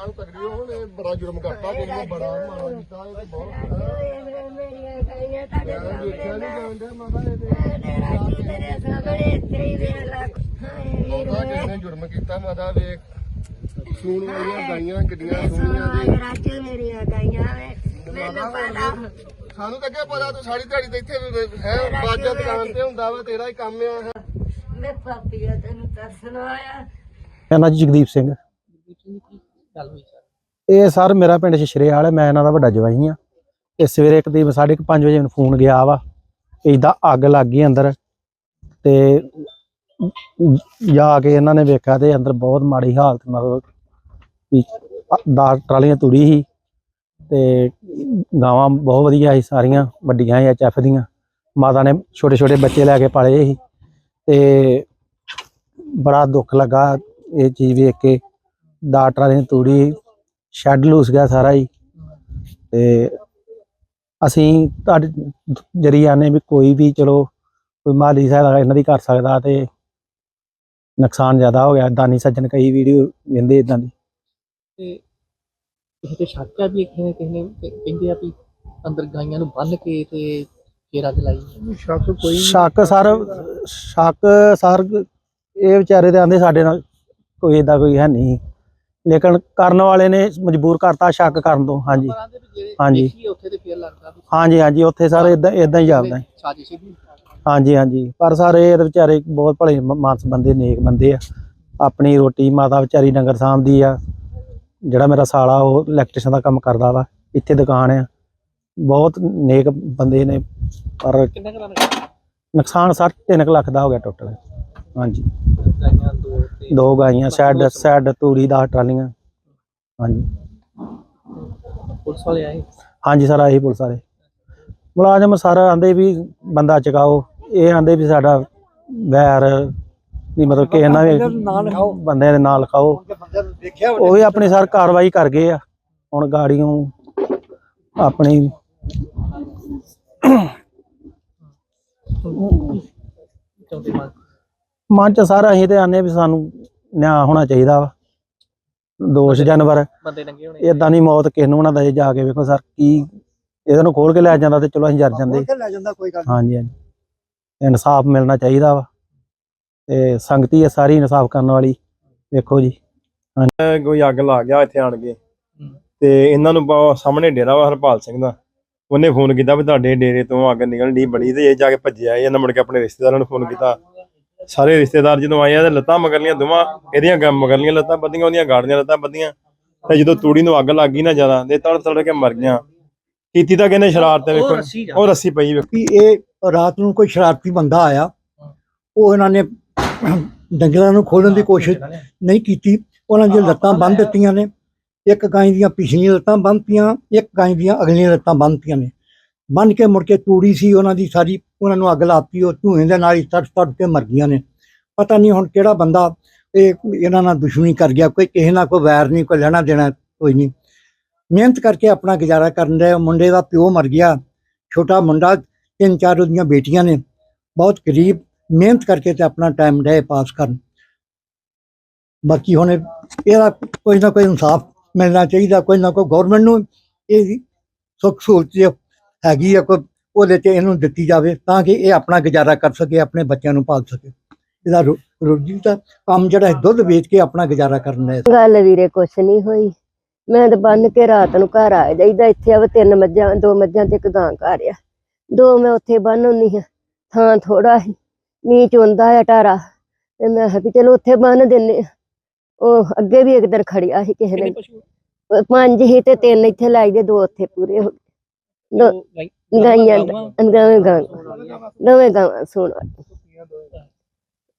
ਕਾਹਨੂੰ ਤਕੜੀ ਹੁਣ ਇਹ ਬੜਾ ਜੁਰਮ ਕਰਤਾ ਬੜਾ ਕੀਤਾ ਇਹ ਤੇ ਬਹੁਤ ਮੇਰੀਆਂ ਗਾਈਆਂ ਤੁਹਾਡੇ ਮੈਂ ਦੇਖਿਆ ਨਹੀਂ ਜਾਂਦੇ ਮਾਤਾ ਇਹ ਤੇ ਰਾਜੀ ਤੇਰੇ ਸਾਹਮਣੇ ਇੱਥੇ ਹੀ ਵੇਖ ਲੈ। ਹਾਏ ਮਾਤਾ ਕਿਸੇ ਨੇ ਜੁਰਮ ਕੀਤਾ ਮਾਤਾ ਵੇਖ ਸੂਣ ਵਾਲੀਆਂ ਗਾਈਆਂ ਕਿੱਡੀਆਂ ਸੋਹਣੀਆਂ ਦੇ ਰਾਜੀ ਮੇਰੀਆਂ ਗਾਈਆਂ ਵੇ। ਮੈਨੂੰ ਪਤਾ। ਸਾਨੂੰ ਤਾਂ ਪਤਾ ਤੂੰ ਸਾਰੀ ਦਿਹਾੜੀ ਤੇ ਇੱਥੇ ਹੈ ਬਾਜਾ ਦੁਕਾਨ ਤੇ ਹੁੰਦਾ ਵਾ ਤੇਰਾ ਹੀ ਕੰਮ ਆ। ਇਹ। ਮੈਂ ਪਾਪੀ ਆ ਤੈਨੂੰ ਦੱਸਣਾ ਆਇਆ ਮੇਰਾ ਨਾਂ ਜੀ ਜਗਦੀਪ ਸਿੰਘ। ਇਹ ਸਰ ਮੇਰਾ ਪਿੰਡ ਸ਼ਸ਼ਰੇਵਾਲ ਹੈ, ਮੈਂ ਇਹਨਾਂ ਦਾ ਵੱਡਾ ਜਵਾਈ ਆ ਤੇ ਸਵੇਰੇ ਇੱਕ ਦੀ 5:30 ਵਜੇ ਮੈਨੂੰ ਫੋਨ ਗਿਆ ਵਾ ਇਦਾਂ ਅੱਗ ਲੱਗ ਗਈ ਅੰਦਰ ਤੇ ਜਾ ਕੇ ਇਹਨਾਂ ਨੇ ਵੇਖਿਆ ਤੇ ਅੰਦਰ ਬਹੁਤ ਮਾੜੀ ਹਾਲਤ ਮਤਲਬ ਵੀ 10 ਟਰਾਲੀਆਂ ਤੁੜੀ ਸੀ ਤੇ ਗਾਵਾਂ ਬਹੁਤ ਵਧੀਆ ਸੀ ਸਾਰੀਆਂ, ਵੱਡੀਆਂ ਸੀ ਐਚਐਫ ਦੀਆਂ। ਮਾਤਾ ਨੇ ਛੋਟੇ ਛੋਟੇ ਬੱਚੇ ਲੈ ਕੇ ਪਾਲੇ ਸੀ ਤੇ ਬੜਾ ਦੁੱਖ ਲੱਗਾ ਇਹ ਚੀਜ਼ ਵੇਖ ਕੇ। ਡਾਕਟਰਾਂ ਨੇ ਤੂੜੀ ਸ਼ੈੱਡ ਲੂਸ ਗਿਆ ਸਾਰਾ ਹੀ। ਤੇ ਅਸੀਂ ਤੁਹਾਡੇ ਜਰੀਏ ਨੇ ਵੀ ਕੋਈ ਵੀ ਚਲੋ ਕੋਈ ਮਾਲੀ ਸਹਾਇਤਾ ਇਹਨਾਂ ਦੀ ਕਰ ਸਕਦਾ ਤੇ ਨੁਕਸਾਨ ਜ਼ਿਆਦਾ ਹੋ ਗਿਆ। ਦਾਨੀ ਸੱਜਣ ਕਈ ਵੀਡੀਓ ਵੇਂਦੇ ਇਦਾਂ ਦੀ। ਤੇ ਕਿਸੇ ਤੇ ਸ਼ੱਕ ਆ ਵੀ ਕਿਸੇ ਨੇ ਕਿਸੇ ਨੇ ਤੇ ਕਹਿੰਦੇ ਆ ਵੀ ਅੰਦਰ ਗਾਈਆਂ ਨੂੰ ਬੰਨ ਕੇ ਤੇ ਅੱਗ ਲਾਈ ਸ਼ੱਕ ਕੋਈ ਸ਼ੱਕ ਸਰ ਸ਼ੱਕ ਸਰ ਇਹ ਵਿਚਾਰੇ ਤੇ ਆਂਦੇ ਸਾਡੇ ਨਾਲ ਕੋਈ ਏਦਾਂ ਕੋਈ ਹੈ ਨਹੀਂ। ਲੇਕਿਨ ਕਰਨ ਵਾਲੇ ਨੇ ਮਜਬੂਰ ਕਰਤਾ ਸ਼ੱਕ ਕਰਨ ਤੋਂ। ਹਾਂਜੀ। ਹਾਂਜੀ। ਹਾਂਜੀ ਹਾਂਜੀ ਉੱਥੇ ਸਰ ਇਦਾਂ ਇਦਾਂ ਹੀ ਜਾਪਦਾ ਹੈ। ਸਾਜ਼ਿਸ਼ ਦੀ ਹਾਂਜੀ ਹਾਂਜੀ। ਪਰ ਸਰ ਇਹ ਵਿਚਾਰੇ ਬਹੁਤ ਭਲੇ ਮਾਨਸ ਬੰਦੇ ਨੇਕ ਬੰਦੇ ਆ। ਆਪਣੀ ਰੋਟੀ ਮਾਤਾ ਵਿਚਾਰੀ ਡੰਗਰ ਸਾਂਭਦੀ ਆ। ਜਿਹੜਾ ਮੇਰਾ ਸਾਲਾ ਉਹ ਇਲੈਕਟ੍ਰੀਸ਼ਨ ਦਾ ਕੰਮ ਕਰਦਾ ਵਾ। ਇੱਥੇ ਦੁਕਾਨ ਆ। ਬਹੁਤ ਨੇਕ ਬੰਦੇ ਨੇ। ਪਰ ਨੁਕਸਾਨ? ਸਰ 3 ਲੱਖ ਦਾ ਹੋ ਗਿਆ ਟੋਟਲ ਹਾਂਜੀ। ਦੋ ਗਾਈਆਂ ਸੈੱਡ ਸੈੱਡ ਤੂੜੀ ਦਾ ਟਰਾਲੀਆਂ। ਹਾਂਜੀ। ਪੁਲਿਸ ਵਾਲੇ ਆਏ? ਹਾਂਜੀ ਸਰ ਆਹੀ ਪੁਲਿਸ ਵਾਲੇ। ਮੁਲਾਜ਼ਮ ਸਰ ਆਂਦੇ ਵੀ ਬੰਦਾ ਚਕਾਓ। ਇਹ ਆਂਦੇ ਵੀ ਸਾਡਾ ਵੈਰ ਵੀ ਮਤਲਬ ਕਿ ਇਹਨਾਂ ਦੇ ਬੰਦਿਆਂ ਦੇ ਨਾਲ ਲਿਖਾਓ ਉਹ ਵੀ ਆਪਣੀ ਸਰ ਕਾਰਵਾਈ ਕਰ ਗਏ ਆ। ਹੁਣ ਗਾੜੀਆਂ ਆਪਣੀ ਚਾਹੁੰਦੇ ਮੰਗ ਮਨ ਚ ਸਰ ਅਸੀਂ ਤੇ ਆਨੇ ਵੀ ਸਾਨੂੰ ਨਿਆਂ ਹੋਣਾ ਚਾਹੀਦਾ ਵਾ। ਦੋਸ਼ ਜਾਨਵਰ। ਬੰਦੇ ਨੰਗੇ ਹੋਣੇ ਇਦਾਂ ਦੀ ਮੌਤ ਕਿਸ ਨੂੰ ਨਾ ਦਏ ਜਾ ਕੇ ਵੇਖੋ ਸਰ ਕੀ ਇਹਦੇ ਨੂੰ ਖੋਲ ਕੇ ਲੈ ਜਾਂਦਾ ਤੇ ਚਲੋ ਅਸੀਂ ਜਰ ਜਾਂਦੇ। ਲੈ ਜਾਂਦਾ ਕੋਈ ਗੱਲ ਹਾਂਜੀ ਹਾਂਜੀ। ਇਨਸਾਫ ਮਿਲਣਾ ਚਾਹੀਦਾ ਵਾ। ਤੇ ਸੰਗਤੀ ਹੈ ਸਾਰੀ ਇਨਸਾਫ ਕਰਨ ਵਾਲੀ। ਵੇਖੋ ਜੀ। ਕੋਈ ਅੱਗ ਲਾ ਗਿਆ ਇੱਥੇ ਆਣ ਕੇ। ਤੇ ਇਹਨਾਂ ਨੂੰ ਬ- ਸਾਹਮਣੇ ਡੇਰਾ ਵਾ ਹਰਪਾਲ ਸਿੰਘ ਦਾ। ਉਹਨੇ ਫੋਨ ਕੀਤਾ ਵੀ ਤੁਹਾਡੇ ਡੇਰੇ ਤੋਂ ਅੱਗ ਨਿਕਲਣ ਦੀ ਬੜੀ ਤੇ ਇਹ ਜਾ ਕੇ ਭੱਜਿਆ ਇਹਨਾਂ ਮੁੜ ਕੇ ਆਪਣੇ ਰਿਸ਼ਤੇਦਾਰਾਂ ਨੂੰ ਫੋਨ ਕੀਤਾ। ਸਾਰੇ ਰਿਸ਼ਤੇਦਾਰ ਜਦੋਂ ਆਏ ਆ ਤੇ ਲੱਤਾਂ ਮਗਰਲੀਆਂ ਦੋਵਾਂ ਇਹਦੀਆਂ ਗ- ਮਗਰਲੀਆਂ ਲੱਤਾਂ ਬੱਧੀਆਂ ਉਹਦੀਆਂ ਗਾੜੀਆਂ ਲੱਤਾਂ ਬੱਧੀਆਂ ਤੇ ਜਦੋਂ ਤੂੜੀ ਨੂੰ ਅੱਗ ਲੱਗ ਗਈ ਨਾ ਜ਼ਿਆਦਾ ਤੇ ਤੜ ਤੜ ਕੇ ਮਰ ਗਿਆ ਕੀਤੀ ਤਾਂ ਕਹਿੰਦੇ ਸ਼ਰਾਰਤ ਤੇ ਵੇਖੋ। ਉਹ ਰੱਸੀ ਪਈ ਵੇਖੋ। ਇਹ ਰਾਤ ਨੂੰ ਕੋਈ ਸ਼ਰਾਰਤੀ ਬੰਦਾ ਆਇਆ ਉਹ ਇਹਨਾਂ ਨੇ ਡੰਗਰਾਂ ਨੂੰ ਖੋਲਣ ਦੀ ਕੋਸ਼ਿਸ਼ ਨਹੀਂ ਕੀਤੀ। ਉਹਨਾਂ ਦੀਆਂ ਲੱਤਾਂ ਬੰਨ ਦਿੱਤੀਆਂ ਨੇ। ਇੱਕ ਗਾਂ ਦੀਆਂ ਪਿਛਲੀਆਂ ਲੱਤਾਂ ਬੰਨਤੀਆਂ ਇੱਕ ਗਾਂ ਦੀਆਂ ਅਗਲੀਆਂ ਲੱਤਾਂ ਬੰਨਤੀਆਂ ਨੇ। ਬੰਨ ਕੇ ਮੁੜ ਕੇ ਤੂੜੀ ਸੀ, ਉਹਨਾਂ ਦੀ ਸਾਰੀ, ਉਹਨਾਂ ਨੂੰ ਅੱਗ ਲਾਤੀ, ਉਹ ਧੂਏ ਦੇ ਨਾਲ ਹੀ ਤੜ ਤੜ ਕੇ ਮਰ ਗਈਆਂ ਨੇ। ਪਤਾ ਨਹੀਂ ਹੁਣ ਕਿਹੜਾ ਬੰਦਾ ਇਹ ਇਹਨਾਂ ਨਾਲ ਦੁਸ਼ਮਣੀ ਕਰ ਗਿਆ, ਕੋਈ ਕਿਸੇ ਨਾਲ ਕੋਈ ਵੈਰ ਨਹੀਂ, ਕੋਈ ਲੈਣਾ ਦੇਣਾ, ਕੋਈ ਨਹੀਂ। ਮਿਹਨਤ ਕਰਕੇ ਆਪਣਾ ਗੁਜ਼ਾਰਾ ਕਰਨ ਦਾ ਮੁੰਡੇ ਦਾ ਪਿਓ ਮਰ ਗਿਆ, ਛੋਟਾ ਮੁੰਡਾ, ਤਿੰਨ ਚਾਰ ਉਹਦੀਆਂ ਬੇਟੀਆਂ ਨੇ। ਬਹੁਤ ਗਰੀਬ, ਮਿਹਨਤ ਕਰਕੇ ਤੇ ਆਪਣਾ ਟਾਈਮ ਡੇ ਪਾਸ ਕਰਨ। ਬਾਕੀ ਹੁਣ ਇਹਦਾ ਕੋਈ ਨਾ ਕੋਈ ਇਨਸਾਫ ਮਿਲਣਾ ਚਾਹੀਦਾ, ਕੋਈ ਨਾ ਕੋਈ ਗਵਰਨਮੈਂਟ ਨੂੰ ਇਹ ਸੁੱਖ ਸਹੂਲਤ ਹੈਗੀ ਆ ਕੋਈ ਉਹਦੇ ਤੇ ਇਹਨੂੰ ਦਿੱਤੀ ਜਾਵੇ ਤਾਂ ਕਿ ਇਹ ਆਪਣਾ ਗੁਜ਼ਾਰਾ ਕਰ ਸਕੇ ਆਪਣੇ ਬੱਚਿਆਂ ਨੂੰ ਪਾਲ ਸਕੇ। ਇਹਦਾ ਰੋਜੀ ਦਾ ਕੰਮ ਜਿਹੜਾ ਹੈ ਦੁੱਧ ਵੇਚ ਕੇ ਆਪਣਾ ਗੁਜ਼ਾਰਾ ਕਰਨ ਹੈ। ਗੱਲ ਵੀਰੇ ਕੁਛ ਨਹੀਂ ਹੋਈ। ਮੈਂ ਤਾਂ ਬੰਨ ਕੇ ਰਾਤ ਨੂੰ ਘਰ ਆ ਜਾਈਦਾ ਇੱਥੇ ਆਵੇ ਤਿੰਨ ਮੱਝਾਂ ਦੋ ਮੱਝਾਂ ਤੇ ਇੱਕ ਗਾਂ ਘਰ ਆ। ਦੋ ਮੈਂ ਉੱਥੇ ਬੰਨ ਹੁੰਨੀ ਆ ਥਾਂ ਥੋੜਾ ਸੀ ਮੀਂਹ ਚੁੰਦਾ ਆ ਟਾਰਾ ਤੇ ਮੈਂ ਕਿਹਾ ਵੀ ਚਲੋ ਉੱਥੇ ਬੰਨ ਦਿੰਨੇ ਆ। ਉਹ ਅੱਗੇ ਵੀ ਇੱਕ ਦਿਨ ਖੜਿਆ ਸੀ ਕਿਸੇ ਨੇ ਪੰਜ ਹੀ ਤੇ ਤਿੰਨ ਇੱਥੇ ਲਾਈ ਦੇ ਦੋ ਉੱਥੇ ਪੂਰੇ ਹੋ ਗਏ ਗਾਈਆਂ? ਦੋਵੇਂ ਗਾਂ ਦੋਵੇਂ ਗਾਂ ਸੁਣ।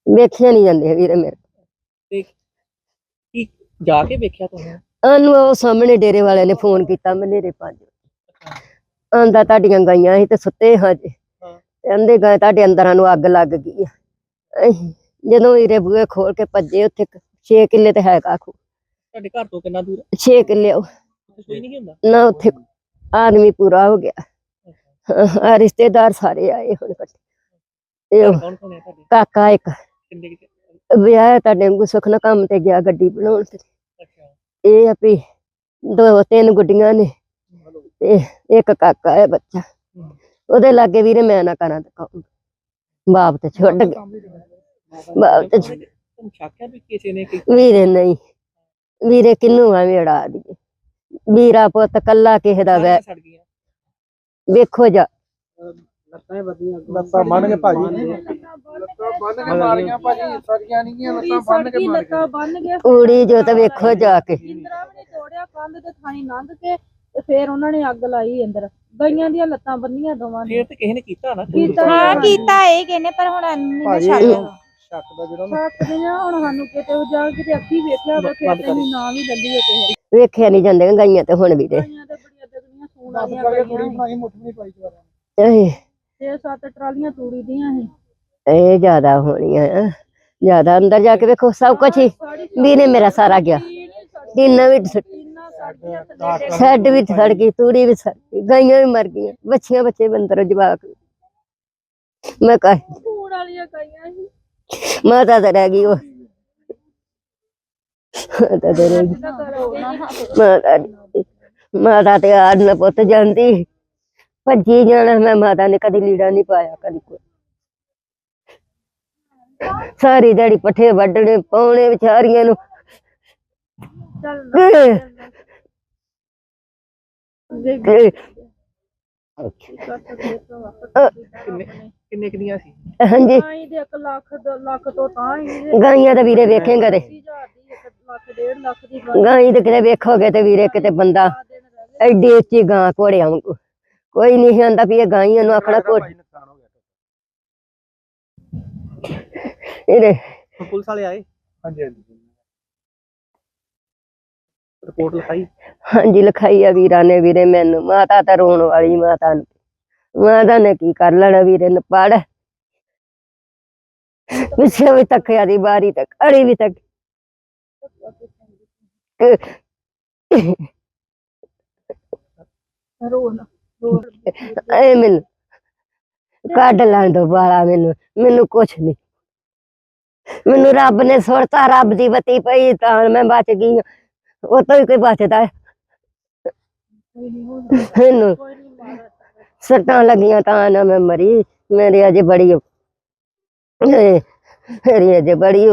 ਵੇਖਿਆ ਨਹੀਂ ਜਾਂਦੇ ਵੀਰੇ ਮੇਰੇ। ਤੇ ਕੀ ਜਾ ਕੇ ਵੇਖਿਆ ਤੁਸੀਂ ਅਨੂੰ ਉਹ ਸਾਹਮਣੇ ਡੇਰੇ ਵਾਲਿਆਂ ਨੇ ਫੋਨ ਕੀਤਾ ਮਨੇਰੇ ਪੰਜ ਆਂਦਾ ਤੁਹਾਡੀਆਂ ਗਾਈਆਂ ਸੀ ਤੇ ਸੁੱਤੇ ਹਾਂ। ਜੇ। ਕਹਿੰਦੇ ਗਏ ਤੁਹਾਡੇ ਅੰਦਰਾਂ ਨੂੰ ਅੱਗ ਲੱਗ ਗਈ ਆ। ਜਦੋਂ ਵੀਰੇ ਬੂਹੇ ਖੋਲ ਕੇ ਭੱਜੇ ਉੱਥੇ 6 ਕਿੱਲੇ ਤੇ ਹੈ ਕਾਖੂ ਤੁਹਾਡੇ ਘਰ ਤੋਂ ਕਿੰਨਾ ਦੂਰ 6 ਕਿੱਲੇ ਉਹ। ਕੋਈ ਨਹੀਂ ਹੁੰਦਾ। ਨਾ ਉੱਥੇ ਆਦਮੀ ਪੂਰਾ ਹੋ ਗਿਆ। ਆ ਰਿਸ਼ਤੇਦਾਰ ਸਾਰੇ ਆਏ ਹੁਣ ਇਕੱਠੇ ਇਹ ਉਹ ਕੌਣ ਕੌਣ ਹੈ ਤੁਹਾਡੇ? ਕਾਕਾ ਇੱਕ। ਕਿੰਨੇ ਵਿਆਹ ਤੁਹਾਡੇ ਨੂੰ ਸੁੱਖ ਨਾਲ ਕੰਮ ਤੇ ਗਿਆ ਗੱਡੀ ਬਣਾਉਣ ਤੇ। ਅੱਛਾ। ਇਹ ਆ ਵੀ ਦੋ ਤਿੰਨ ਗੁੱਡੀਆਂ ਨੇ ਤੇ ਇੱਕ ਕਾਕਾ ਹੈ ਬੱਚਾ। ਉਹਦੇ ਲਾਗੇ ਵੀਰੇ ਮੈਂ ਨਾ ਕਰਾਂ ਤਾਂ ਕੌਣ ਬਾਪ ਤੇ ਛੱਡ ਗਿਆ। ਬਾਪ ਤੇ ਛੱਡ- ਤੁਹਾਨੂੰ ਸ਼ੱਕ ਹੈ ਵੀ ਕਿਸੇ ਨੇ ਕਿ ਵੀਰੇ ਨਹੀਂ। ਵੀਰੇ ਕਿੰਨੂੰ ਐਵੇਂ ਅੜਾ ਦੀਏ ਵੀਰਾ ਪੁੱਤ ਕੱਲਾ ਕਿਸੇ ਦਾ ਵੈ ਗਈਆਂ। ਵੇਖੋ ਜਾ। ਲੱਤਾਂ ਵਧੀਆਂ ਲੱਤਾਂ ਬੰਨ੍ਹ ਕੇ ਭਾਜੀ। ਬੰਨ ਕੇ ਮਾਰੀਆਂ ਭਾਜੀ ਸੜੀਆਂ ਨਹੀਂ ਗੀਆਂ ਲੱਤਾਂ ਬੰਨ ਕੇ ਮਾਰੀਆਂ। ਲੱਤਾਂ ਬੰਨ ਕੇ ਕੁੜੀ ਜੋ ਤਾਂ ਵੇਖੋ ਜਾ ਕੇ। ਇੰਦਰਾ ਵੀ ਨੇ ਤੋੜਿਆ ਕੰਧ ਤੇ ਥਾਣੀ ਲੰਘ ਕੇ ਤੇ ਫੇਰ ਉਹਨਾਂ ਨੇ ਅੱਗ ਲਾਈ ਅੰਦਰ ਗਈਆਂ ਦੀਆਂ ਲੱਤਾਂ ਬੰਨੀਆਂ ਦੋਵਾਂ ਨੇ। ਫੇਰ ਤੇ ਕਿਸੇ ਨੇ ਕੀਤਾ ਨਾ। ਕੀਤਾ ਹਾਂ ਕੀਤਾ ਇਹ ਕਿਨੇ ਪਰ ਹੁਣ ਨਹੀਂ ਭਾਜੀ, ਛੱਡ ਇਹ- ਸ਼ੱਕ ਦਾ ਜਿਹੜਾ ਨਾ ਸਕਦੇ ਆ ਹੁਣ ਸਾਨੂੰ ਕਿਤੇ ਉਹ ਜਾ ਕੇ ਤੇ ਅੱਖੀ ਵੇਖਿਆ ਵਾ ਨਾਂ ਵੀ ਕਿਸੇ। ਨਹੀਂ ਜਾਂਦੇ ਗਾਈਆਂ ਤੇ ਹੁਣ ਗਾਈਆਂ ਤੇ ਬੜੀਆਂ ਦਗਨੀਆਂ ਸੂਣ ਵਾਲੀਆਂ ਗਈਆਂ ਬਣਾਈ ਮੁੱਠ ਨਹੀਂ ਪਾਈ ਜਵਾਰਾਂ ਇਹ ਛੇ ਸੱਤ ਟਰਾਲੀਆਂ ਤੂੜੀ ਦੀਆਂ ਸੀ। ਇਹ ਜ਼ਿਆਦਾ ਹੋਣੀਆਂ ਆ ਜ਼ਿਆਦਾ ਅੰਦਰ ਜਾ ਕੇ ਵੇਖੋ ਸਭ ਕੁਝ ਹੀ। ਵੀਰੇ ਮੇਰਾ ਸਾਰਾ ਗਿਆ। ਟੀਨਾ ਵੀ ਇੰਨਾ ਸੜ ਸ਼ੈੱਡ ਵੀ ਸੜ ਗਈ ਤੂੜੀ ਵੀ ਸੜ ਗਈ ਗਾਈਆਂ ਵੀ ਮਰ ਗਈਆਂ। ਬੱਚੀਆਂ ਬੱਚੇ ਬੰਦਰ ਜਵਾਕ। ਮੈਂ ਕਹ ਸੂਣ ਵਾਲੀਆਂ ਗਾਈਆਂ ਸੀ। ਮਾਤਾ ਤਾਂ ਰਹਿ ਗਈ ਉਹ। ਮਾਤਾ ਤਾਂ ਰਹਿ ਗਈ। ਮਾਤਾ ਮਾਤਾ ਤੇ ਆੜ ਨਾ ਪੁੱਤ ਜਾਂਦੀ। ਭੱਜੀ ਜਾਣਾ ਮੈਂ ਮਾਤਾ ਨੇ ਕਦੀ ਲੀੜਾ ਨਹੀਂ ਪਾਇਆ ਕਦੀ ਕੋਈ। ਸਾਰੀ ਦਿਹਾੜੀ ਪੱਠੇ ਵੱਢਣੇ ਪਾਉਣੇ ਵਿਚਾਰੀਆਂ ਨੂੰ। ਚੱਲ ਕਿੰਨੇ ਕਿੰਨੇ ਕਿੰਨੀਆਂ ਸੀ। ਹਾਂਜੀ। ਆਈ ਦੇ 1 ਲੱਖ ਦੋ ਲੱਖ ਤੋਂ ਤਾਂ ਹੀ ਗਾਈਆਂ ਤਾਂ ਵੀਰੇ ਵੇਖੇਂਗਾ ਤੇ। 80000 ਦੀ 1 ਲੱਖ ਡੇਢ ਲੱਖ ਦੀ ਗਾਂ ਗਾਈ ਤੇ ਕਿਤੇ ਵੇਖੋਗੇ ਤੇ ਵੀਰੇ ਕਿਤੇ ਬੰਦਾ ਐਡੀ ਉੱਚੀ ਗਾਂ ਘੋੜਿਆਂ ਵਾਂਗੂ। ਕੋਈ ਨਹੀਂ ਆਂਦਾ ਵੀ ਇਹ ਗਾਈਆਂ ਨੂੰ ਆਖਣਾ ਘੋੜ ਇਹਦੇ ਹੁਣ ਪੁਲਿਸ ਵਾਲੇ ਆਏ? ਹਾਂਜੀ ਹਾਂਜੀ। ਰਿਪੋਰਟ ਲਿਖਾਈ? ਹਾਂਜੀ ਲਿਖਾਈ ਆ ਵੀਰਾਂ ਨੇ ਵੀਰੇ ਮੈਨੂੰ। ਮਾਤਾ ਤਾਂ ਰੋਣ ਵਾਲੀ ਮਾਤਾ ਨੂੰ। ਮਾਤਾ ਨੇ ਕੀ ਕਰ ਲੈਣਾ ਵੀਰੇ ਨੇ ਪੜ ਪਿੱਛੇ ਵੀ ਤੱਕਿਆ ਦੀ ਬਾਰੀ ਤੱਕ ਅੜੀ ਵੀ ਤੱਕ। ਰੋਣ ਐ ਮੈਨੂੰ ਕੱਢ ਲੈਣ ਦੋ ਬਾਲਾ ਮੈਨੂੰ ਮੈਨੂੰ ਕੁਛ ਨਹੀਂ ਮੈਨੂੰ ਰੱਬ ਨੇ ਸੁਰਤਾ ਰੱਬ ਦੀ ਬਤੀ ਪਈ ਤਾਂ ਮੈਂ ਬਚ ਗਈ। ਉਹ ਤੋਂ ਹੀ ਕੋਈ ਬਚਦਾ ਹੈ। ਮੈਨੂੰ ਸੱਟਾਂ ਲੱਗੀਆਂ ਤਾਂ ਨਾ ਮੈਂ ਮਰੀ ਮੇਰੀ ਅਜੇ ਬੜੀ ਮੇਰੀ ਅਜੇ ਬੜੀ